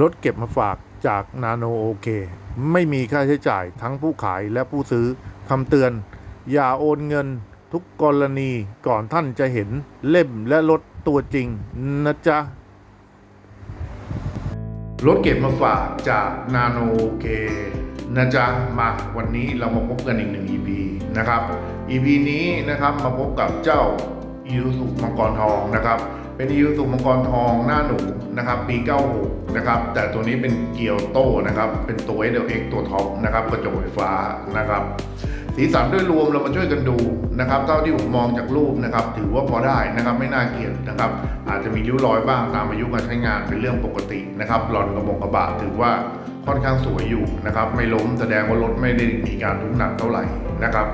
รถเก็บมาฝากจากนาโนโอเค ไม่มีค่าใช้จ่ายทั้งผู้ขายและผู้ซื้อคำเตือน อย่าโอนเงินทุกกรณีก่อนท่านจะเห็นเล่มและรถตัวจริงนะจ๊ะ รถเก็บมาฝากจากนาโนโอเคนะจ๊ะมาวันนี้เรามาพบกันอีกหนึ่ง EP นะครับ EP นี้นะครับมาพบกับเจ้าอีรูสุมังกรทองนะครับ เป็นอีรูสุมังกรทองหน้าหนูนะครับปี 96 นะครับ แต่ตัวนี้เป็นเกียวโต้นะครับ เป็นตัว SLX ตัวท็อปนะครับ กระจกไฟฟ้านะครับ สีสันด้วยรวมเรามาช่วยกันดูนะครับเท่าที่ผมมองจากรูปนะครับถือว่าพอได้นะครับไม่น่าเกลียดนะครับ อาจจะมีริ้วรอยบ้างตามอายุการใช้งานเป็นเรื่องปกตินะครับหลอนกระบอกกระบะถือว่าค่อนข้างสวยอยู่นะครับไม่ล้มแสดงว่ารถไม่ได้มีการทุกหนักเท่าไหร่นะครับ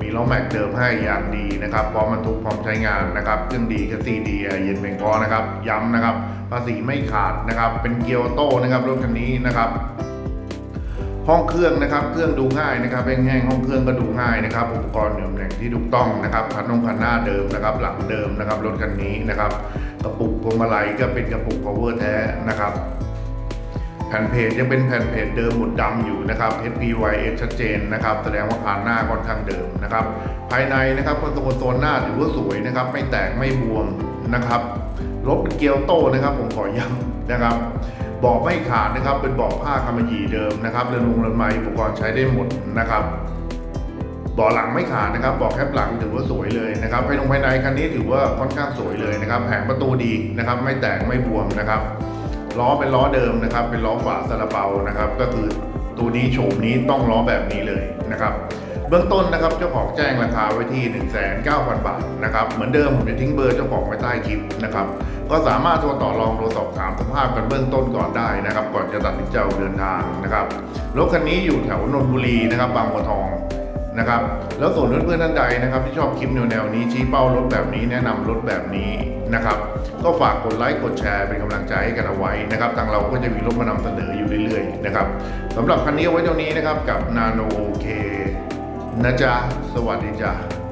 มีล้อแม็กเดิมให้อย่างดีนะครับพร้อมบรรทุกพร้อมใช้งานนะครับเครื่องดีแคสซี่ดีเย็นเป็นพอนะครับย้ำนะครับภาษีไม่ขาดนะครับเป็นเกียวโต้นะครับรถคันนี้นะครับ ห้องเครื่องนะครับ เครื่องดูง่ายนะครับแห้งๆห้องเครื่องก็ดูง่ายนะครับ อุปกรณ์อยู่ตำแหน่งที่ถูกต้องนะครับคันนงคันหน้าเดิมนะครับ หลังเดิมนะครับรถคันนี้นะครับ กระปุกพวงมาลัยก็เป็นกระปุก power แท้นะครับแผ่นเพจยังเป็นแผ่นเพจเดิมหมดดำอยู่นะครับ SPYS ชัดเจนนะครับ แสดงว่าผ่านหน้าค่อนข้างเดิมนะครับ ภายในนะครับคอนโซลโซนหน้าถือว่าสวยนะครับ ไม่แตกไม่บวมนะครับรถเป็นเกียวโตนะครับ ผมขอย้ำนะครับ บอกไม่ขาดนะครับ เป็นเบอกผ้ากำมะหยี่เดิมนะครับเรือนวงเรือนไม้อุปกรณ์ใช้ได้หมดนะครับบาะหลังไม่ขาดนะครับบาะแคปหลังถือว่าสวยเลยนะครับภายในภายในคันนี้ถือว่าค่อนข้างสวยเลยนะครับ แผงประตูดีนะครับ ไม่แตกไม่บวมนะครับ ล้อเป็นล้อเดิมนะครับ เป็นล้อฝาซาลาเปานะครับ ก็คือตัวนี้โฉมนี้ต้องล้อแบบนี้เลยนะครับ เบื้องต้นนะครับเจ้าของแจ้งราคาไว้ที่ 1 9 0 0 0 บาทนะครับเหมือนเดิมผมจะทิ้งเบอร์เจ้าของไว้ใต้คลิปนะครับก็สามารถโทรต่อรองโทรสอบถามสภาพกันเบื้องต้นก่อนได้นะครับ ก่อนจะตัดสินใจเดินทางนะครับรถคันนี้อยู่แถวนนทบุรีนะครับบางบัวทองนะครับแล้วส่วนเพื่อนๆท่านใดนะครับ ที่ชอบคลิปแนวๆนี้ชี้เป้ารถแบบนี้แนะนำรถแบบนี้นะครับก็ฝากกดไลค์กดแชร์เป็นกำลังใจให้กันเอาไว้นะครับทางเราก็จะมีรถมานำเสนออยู่เรื่อยๆนะครับสำหรับคันนี้เอาไว้เท่านี้นะครับกับ Nano K นะจ๊ะ สวัสดีจ้ะ